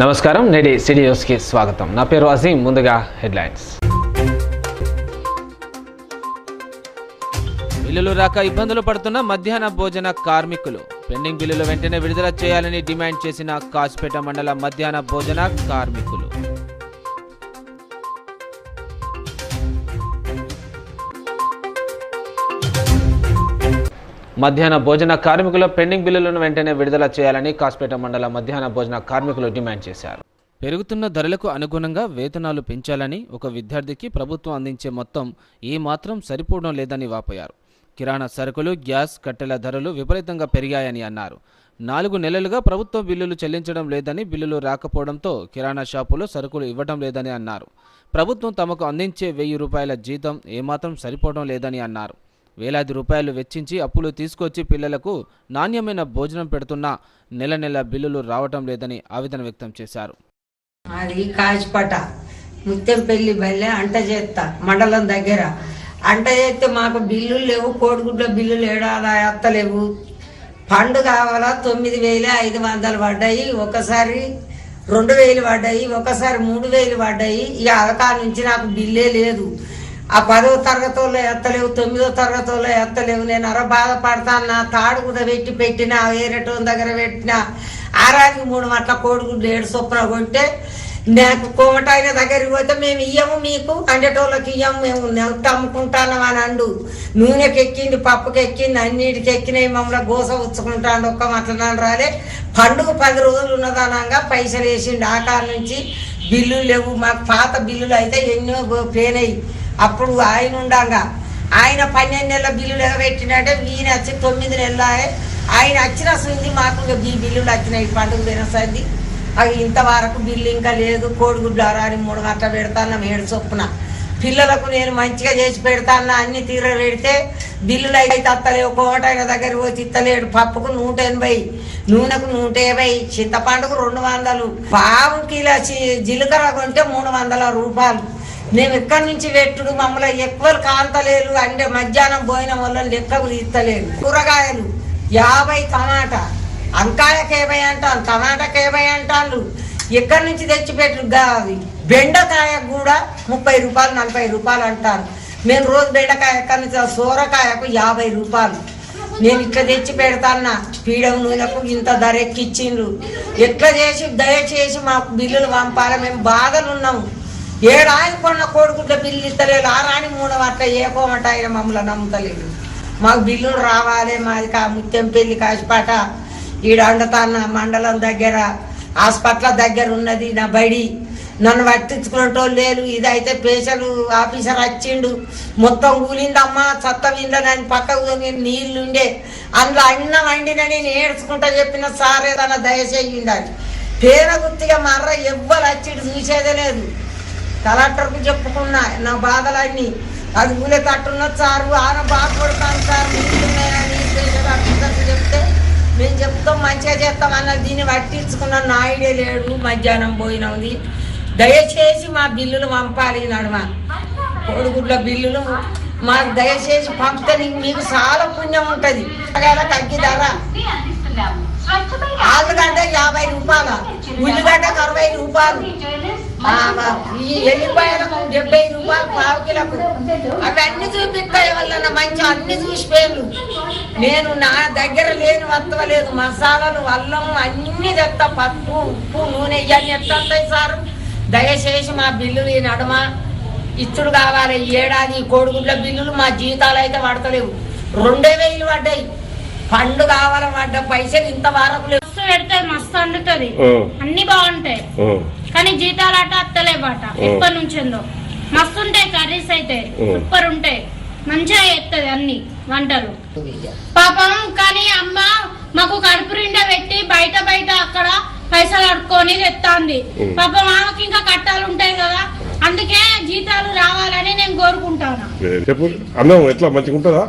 నమస్కారం నేటి సిటీ న్యూస్కి స్వాగతం. నా పేరు అజీం ముందుగా హెడ్లైన్స్. బిల్లులు రాక ఇబ్బందులు పడుతున్న మధ్యాహ్న భోజన కార్మికులు. పెండింగ్ బిల్లులు వెంటనే విడుదల చేయాలని డిమాండ్ చేసిన కాజ్పేట మండల మధ్యాహ్న భోజన కార్మికులు. మధ్యాహ్న భోజన కార్మికుల పెండింగ్ బిల్లులను వెంటనే విడుదల చేయాలని కాస్పేట మండల మధ్యాహ్న భోజన కార్మికులు డిమాండ్ చేశారు. పెరుగుతున్న ధరలకు అనుగుణంగా వేతనాలు పెంచాలని ఒక విద్యార్థికి ప్రభుత్వం అందించే మొత్తం ఏ మాత్రం సరిపోవడం లేదని వాపోయారు. కిరాణా సరుకులు గ్యాస్ కట్టెల ధరలు విపరీతంగా పెరిగాయని అన్నారు. నాలుగు నెలలుగా ప్రభుత్వం బిల్లులు చెల్లించడం లేదని బిల్లులు రాకపోవడంతో కిరాణా షాపులో సరుకులు ఇవ్వడం లేదని అన్నారు. ప్రభుత్వం తమకు అందించే వెయ్యి రూపాయల జీతం ఏమాత్రం సరిపోవడం లేదని అన్నారు. వేలాది రూపాయలు వెచ్చించి అప్పులు తీసుకొచ్చి పిల్లలకు నాణ్యమైన భోజనం పెడుతున్నా నెల నెల బిల్లులు రావటం లేదని ఆవేదన వ్యక్తం చేశారు. అది కాచిపట ముత్యంపల్లి బల్లె అంట చేస్తా మండలం దగ్గర. అంట చేస్తే మాకు బిల్లులు లేవు కోడిగుడ్ల బిల్లులు ఏడాది ఎత్తలేవు. పండు కావాలా? తొమ్మిది వేలు ఐదు వందలు పడ్డాయి ఒకసారి రెండు వేలు పడ్డాయి ఒకసారి మూడు వేలు పడ్డాయి. ఇక అదకా నుంచి నాకు బిల్లే లేదు. ఆ పదో వాళ్ళు ఎత్తలేవు తొమ్మిదో తరగతి వాళ్ళు ఎత్తలేవు నేను అర బాధపడతాను నా తాడు కూడా పెట్టి పెట్టిన వేరేటోని దగ్గర పెట్టిన ఆరానికి మూడు మట్ల కోడిగుడ్లు ఏడు చొప్పున కొంటే నాకు కోమటాయిన దగ్గరికి పోతే మేము ఇయ్యము మీకు అండేటోళ్ళకి ఇయ్యము మేము నెలత అమ్ముకుంటాను అని అండు. నూనెకి ఎక్కింది పప్పుకి ఎక్కింది అన్నిటికి ఎక్కినాయి మమ్మల్ని గోస ఉచ్చుకుంటాడు ఒక్క మట్లనాలు రాలే. పండుగ పది రోజులు ఉన్నదనంగా పైసలు వేసిండు ఆకాడ నుంచి బిల్లులు లేవు మాకు పాత బిల్లులు అయితే ఎన్నో గో- అప్పుడు ఆయన ఉండంగా ఆయన పన్నెండు నెలల బిల్లులు ఎగబెట్టినట్టే ఈయన వచ్చి తొమ్మిది నెలల ఆయన వచ్చిన సుంది మాకు ఇక ఈ బిల్లులు వచ్చినాయి పండుగ తినసంది అవి ఇంతవరకు బిల్లు ఇంకా లేదు కోడిగుడ్లు అరాని మూడు గంటల పెడతాను ఏడు చొప్పున. పిల్లలకు నేను మంచిగా చేసి పెడతాను అన్ని తీర పెడితే బిల్లులు అయితే అత్తలేవు కోటైన దగ్గర పోతే ఇత్తలేడు. పప్పుకు నూట ఎనభై నూనెకు నూట యాభై చింతపండుకు రెండు వందలు పావు కిలో చి- జీలకర్ర కొంటే మూడు వందల రూపాయలు. మేము ఎక్కడి నుంచి పెట్టుడు మమ్మల్ని ఎక్కువ కాంతలేరు. అంటే మధ్యాహ్నం పోయిన వల్ల లెక్కకు తీస్తలేరు. కూరగాయలు యాభై టమాటా. అంకాయకి ఏమై అంటాను టమాటాకి ఏమై అంటాను ఎక్కడి నుంచి తెచ్చిపెట్టు అవి బెండకాయ కూడా ముప్పై రూపాయలు నలభై రూపాయలు అంటారు. మేము రోజు బెండకాయ ఎక్కడి నుంచి సోరకాయకు యాభై రూపాయలు. నేను ఇట్లా తెచ్చి పెడతాన్నా. పీడం నూనెకు ఇంత ధర ఎక్కిచ్చిండ్రు ఎట్లా చేసి దయచేసి మాకు బిల్లులు పంపాలి. మేము బాధలు ఉన్నాము ఏడాది కొన్న కోడిగుడ్ల బిల్లు ఇస్తలేదు ఆ రాని మూడు అట్లా ఏ ఆయన మమ్మల్ని నమ్ముతలేదు మాకు బిల్లులు రావాలి మాది కా ముత్యం పెళ్ళి కాసిపాట. ఈడ అండతాన్న మండలం దగ్గర హాస్పిటల్ దగ్గర ఉన్నది నా బడి. నన్ను పట్టించుకునేటోళ్ళు లేరు. ఇదైతే పేషలు ఆఫీసర్ వచ్చిండు. మొత్తం కూలిందమ్మా చత్త విందని పక్కకు నీళ్ళుండే ఉండే. అందులో అన్నం వండిన నేను ఏడ్చుకుంటా చెప్పిన సార్ ఏదన్నా దయచేయండి అని పేర గుర్తిగా మర్ర ఎవ్వరు వచ్చిడు చూసేదే లేదు. కలెక్టర్కు చెప్పుకున్నా నా బాధలన్నీ. అది ఊలే తట్టున్న సారు ఆన బాధపడతాను సార్ నీళ్ళున్నాయని స్పెషల్ ఆఫీసర్కి చెప్తే మేము చెప్తాం మంచిగా చేస్తాం అన్న దీన్ని పట్టించుకున్న నాయుడే లేడు మధ్యాహ్నం పోయినది దయచేసి మా బిల్లులు పంపాలి ఈ నడుమ. కోడిగుడ్ల బిల్లులు మాకు దయచేసి పంపితే మీకు చాలా పుణ్యం ఉంటుంది. తగ్గి ధర. ఆలుగడ్డ యాభై రూపాయల ఉల్లిగడ్డకు అరవై రూపాయలు ఈ ఎల్లిపాయలకు డెబ్బై రూపాయలు పావు కిలకు. అవన్నీ చూపిస్తాయి వల్ల మంచి అన్ని చూసిపోయాను నేను నా దగ్గర లేని వత్తవలేదు మసాలాలు అల్లం అన్ని తెస్తా పప్పు ఉప్పు నూనె ఇవన్నీ ఎత్తాయి సార్? దయచేసి మా బిల్లులు ఈ నడుమ ఇచ్చుడు కావాలి. ఏడాది కోడిగుడ్ల బిల్లులు మా జీతాలు అయితే పడతలేవు. రెండే వేలు పడ్డాయి. పండు కావాలి పడ్డ పైసలు ఇంత వరకు మస్తు పెడితే మస్తు వండుతుంది ఆ, అన్ని బాగుంటాయి. కానీ జీతాలు అట అత్తలేబట ఎప్పటి నుంచిందో. మస్తు ఉంటాయి కర్రీస్ అయితే. సూపర్ ఉంటాయి. మంచిగా చేస్తుంది అన్ని వంటలు. పాపం కానీ అమ్మ మాకు కడుపు నిండా పెట్టి బయట బయట అక్కడ పైసలు అడుక్కొని తెస్తాంది. పాపం ఆమెకి ఇంకా కట్టాలు ఉంటాయి కదా. అందుకే జీతాలు రావాలని నేను కోరుకుంటాను. చెప్పు. అన్నం ఎట్లా? మంచిగా ఉంటుందా